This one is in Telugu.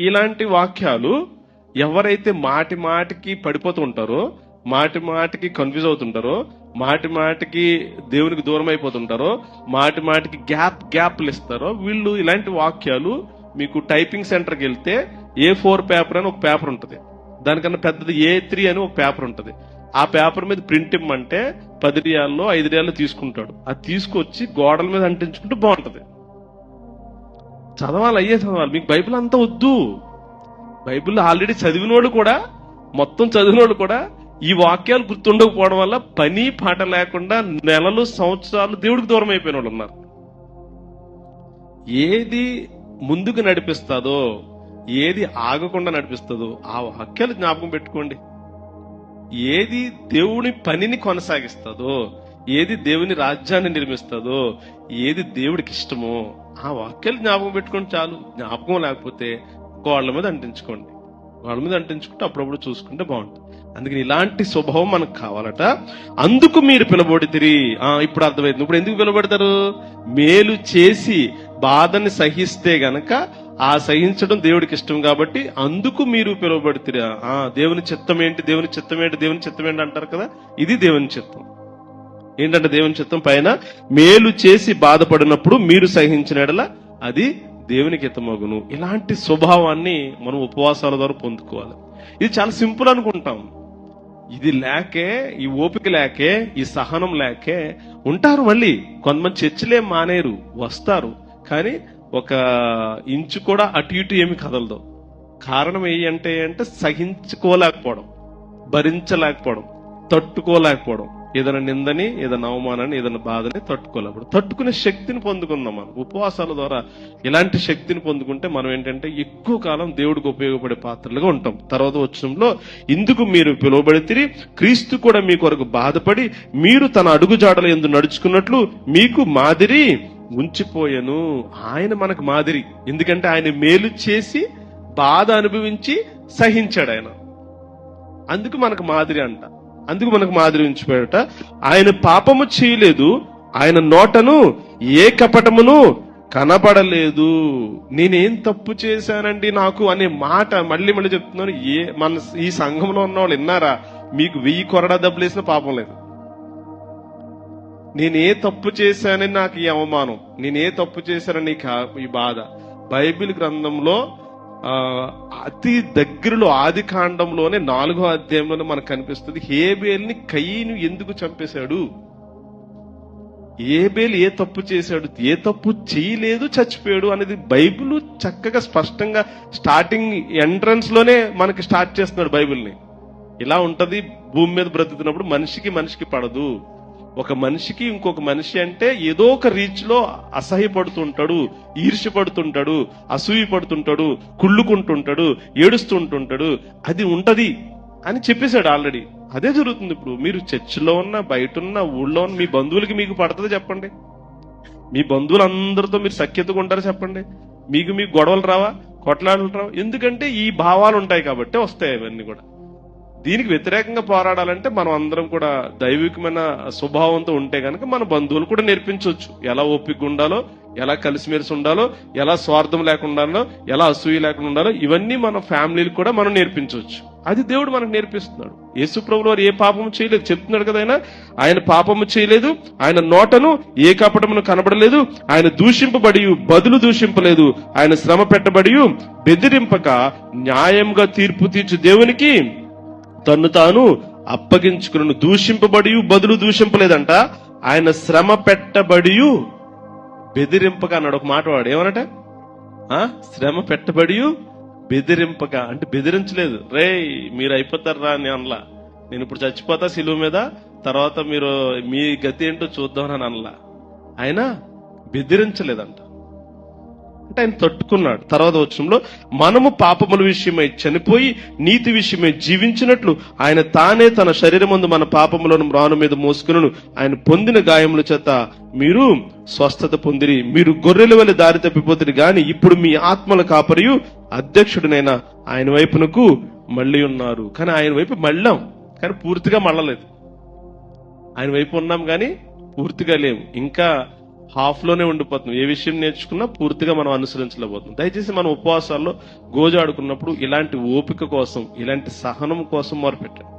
ఇలాంటి వాక్యాలు ఎవరైతే మాటి మాటికి పడిపోతూ ఉంటారో మాటి మాటికి కన్ఫ్యూజ్ అవుతుంటారో మాటి మాటికి దేవునికి దూరం అయిపోతుంటారో మాటి మాటికి గ్యాప్ గ్యాప్లు ఇస్తారో వీళ్ళు ఇలాంటి వాక్యాలు మీకు టైపింగ్ సెంటర్కి వెళ్తే ఏ ఫోర్ పేపర్ అని ఒక పేపర్ ఉంటుంది. దానికన్నా పెద్దది ఏ త్రీ అని ఒక పేపర్ ఉంటుంది. ఆ పేపర్ మీద ప్రింట్ ఇమ్మంటే పది రియాల్లో ఐదు రియాల్లో తీసుకుంటాడు. అది తీసుకొచ్చి గోడల మీద అంటించుకుంటే బాగుంటుంది. చదవాలి అయ్యే చదవాలి. మీకు బైబిల్ అంతా వద్దు. బైబిల్ ఆల్రెడీ చదివినోడు కూడా మొత్తం చదివినోడు కూడా ఈ వాక్యాలు గుర్తుండకపోవడం వల్ల పని పాట లేకుండా నెలలు సంవత్సరాలు దేవుడికి దూరం అయిపోయిన వాళ్ళు ఉన్నారు. ఏది ముందుకు నడిపిస్తుందో ఏది ఆగకుండా నడిపిస్తుందో ఆ వాక్యాలు జ్ఞాపకం పెట్టుకోండి. ఏది దేవుని పనిని కొనసాగిస్తుందో ఏది దేవుని రాజ్యాన్ని నిర్మిస్తుందో ఏది దేవుడికి ఇష్టమో ఆ వాక్యాలు జ్ఞాపకం పెట్టుకోండి చాలు. జ్ఞాపకం లేకపోతే గోళ్ళ మీద అంటించుకోండి. గోళ్ళ మీద అంటించుకుంటే అప్పుడప్పుడు చూసుకుంటే బాగుంటుంది. అందుకని ఇలాంటి స్వభావం మనకు కావాలట. అందుకు మీరు పిలబడితిరి ఆ ఇప్పుడు అర్థమైంది. ఇప్పుడు ఎందుకు పిలబడతారు? మేలు చేసి బాధని సహిస్తే గనక ఆ సహించడం దేవుడికి ఇష్టం కాబట్టి అందుకు మీరు పిలువబడితే ఆ దేవుని చిత్తం ఏంటి? దేవుని చిత్తం ఏంటి? దేవుని చిత్తం ఏంటి అంటారు కదా? ఇది దేవుని చిత్తం. ఏంటంటే దేవుని చిత్తం పైన మేలు చేసి బాధపడినప్పుడు మీరు సహించిన అది దేవునికి హితమగును ఇలాంటి స్వభావాన్ని మనం ఉపవాసాల ద్వారా పొందుకోవాలి. ఇది చాలా సింపుల్ అనుకుంటాం. ఇది లేకే ఈ ఓపిక లేకే ఈ సహనం లేకే ఉంటారు మళ్ళీ. కొంతమంది చర్చలే మానేరు వస్తారు. కానీ ఒక ఇంచు కూడా అటు ఇటు ఏమి కదలదు. కారణం ఏంటంటే అంటే సహించుకోలేకపోవడం భరించలేకపోవడం తట్టుకోలేకపోవడం. ఏదైనా నిందని ఏదైనా అవమానాన్ని ఏదైనా బాధని తట్టుకోలేప్పుడు తట్టుకునే శక్తిని పొందుకుందాం మనం. ఉపవాసాల ద్వారా ఇలాంటి శక్తిని పొందుకుంటే మనం ఏంటంటే ఎక్కువ కాలం దేవుడికి ఉపయోగపడే పాత్రలుగా ఉంటాం. తర్వాత వచ్చంలో ఇందుకు మీరు పిలువబడితిరి క్రీస్తు కూడా మీ కొరకు బాధపడి మీరు తన అడుగుజాడల ఎందు నడుచుకున్నట్లు మీకు మాదిరి ఉంచిపోయాను. ఆయన మనకు మాదిరి. ఎందుకంటే ఆయన మేలు చేసి బాధ అనుభవించి సహించాడు ఆయన. అందుకు మనకు మాదిరి అంట. అందుకు మనకు మాదిరి ఉంచిపోయాడట ఆయన పాపము చేయలేదు ఆయన నోటను ఏ కపటమును కనపడలేదు నేనేం తప్పు చేశానండి నాకు అనే మాట మళ్ళీ మళ్ళీ చెప్తున్నాను. ఏ మన ఈ సంఘంలో ఉన్న వాళ్ళు విన్నారా? మీకు వెయ్యి కొరడా దెబ్బలేసిన పాపం లేదు. నేనే తప్పు చేశానని నాకు ఈ అవమానం. నేనే తప్పు చేశానని ఈ బాధ. బైబిల్ గ్రంథంలో అతి దగ్గరలో ఆది కాండంలోనే నాలుగో అధ్యాయంలోనే మనకు కనిపిస్తుంది హేబేల్ని కయ్యను ఎందుకు చంపేశాడు? ఏబేల్ ఏ తప్పు చేశాడు? ఏ తప్పు చేయలేదు చచ్చిపోయాడు అనేది బైబిల్ చక్కగా స్పష్టంగా స్టార్టింగ్ ఎంట్రన్స్లోనే మనకి స్టార్ట్ చేస్తున్నాడు బైబిల్ని. ఇలా ఉంటది భూమి మీద బ్రతుకుతున్నప్పుడు మనిషికి మనిషికి పడదు. ఒక మనిషికి ఇంకొక మనిషి అంటే ఏదో ఒక రీచ్లో అసహ్యపడుతుంటాడు ఈర్ష్యపడుతుంటాడు అసూయ పడుతుంటాడు కుళ్ళుకుంటుంటాడు ఏడుస్తుంటుంటాడు అది ఉంటది అని చెప్పేశాడు ఆల్రెడీ. అదే జరుగుతుంది ఇప్పుడు. మీరు చర్చిలో ఉన్న బయట ఉన్న ఊళ్ళో ఉన్న మీ బంధువులకి మీకు పడుతుంది చెప్పండి. మీ బంధువులందరితో మీరు సఖ్యతగా ఉంటారు చెప్పండి. మీకు మీకు గొడవలు రావా? కొట్లాడలు రావా? ఎందుకంటే ఈ భావాలు ఉంటాయి కాబట్టి వస్తాయి అవన్నీ కూడా. దీనికి వ్యతిరేకంగా పోరాడాలంటే మనం అందరం కూడా దైవికమైన స్వభావంతో ఉంటే కనుక మన బంధువులు కూడా నేర్పించవచ్చు ఎలా ఓపిక ఉండాలో ఎలా కలిసిమెలిసి ఉండాలో ఎలా స్వార్థం లేకుండా ఉండాలో ఎలా అసూయ లేకుండా ఉండాలో ఇవన్నీ మన ఫ్యామిలీలు కూడా మనం నేర్పించవచ్చు అది దేవుడు మనకు నేర్పిస్తున్నాడు. యేసు ప్రభులు వారు ఏ పాపము చేయలేదు. చెప్తున్నాడు కదా ఆయన ఆయన పాపము చేయలేదు ఆయన నోటను ఏ కపటమును కనబడలేదు ఆయన దూషింపబడి బదులు దూషింపలేదు ఆయన శ్రమ పెట్టబడి బెదిరింపక న్యాయంగా తీర్పు తీర్చు దేవునికి తన్ను తాను అప్పగించుకును దూషింపబడి బదులు దూషింపలేదంట. ఆయన శ్రమ పెట్టబడి బెదిరింపక అన్నాడు. ఒక మాట వాడు ఏమనట శ్రమ పెట్టబడి బెదిరింపక అంటే బెదిరించలేదు. రే మీరు అయిపోతారా అని అనలా. నేను ఇప్పుడు చచ్చిపోతా సిలువ మీద తర్వాత మీరు మీ గతి ఏంటో చూద్దామని అనలా. ఆయన బెదిరించలేదంట. అంటే ఆయన తట్టుకున్నాడు. తర్వాత వచ్చంలో మనము పాపముల విషయమై చనిపోయి నీతి విషయమై జీవించినట్లు ఆయన తానే తన శరీరమందు మన పాపములను మ్రాను మీద మోసుకును ఆయన పొందిన గాయముల చేత మీరు స్వస్థత పొందిరి. మీరు గొర్రెల వల్ల దారి తప్పిపోతుంది గాని ఇప్పుడు మీ ఆత్మల కాపరియు అధ్యక్షుడినైన ఆయన వైపునకు మళ్ళీ ఉన్నారు. కానీ ఆయన వైపు మళ్ళాం. కానీ పూర్తిగా మళ్ళలేదు. ఆయన వైపు ఉన్నాం కానీ పూర్తిగా లేము. ఇంకా హాఫ్లోనే ఉండిపోతున్నాం. ఏ విషయం నేర్చుకున్నా పూర్తిగా మనం అనుసరించలేకపోతున్నాం. దయచేసి మన ఉపవాసాల్లో గోజాడుకున్నప్పుడు ఇలాంటి ఓపిక కోసం ఇలాంటి సహనం కోసం మొరపెట్టండి.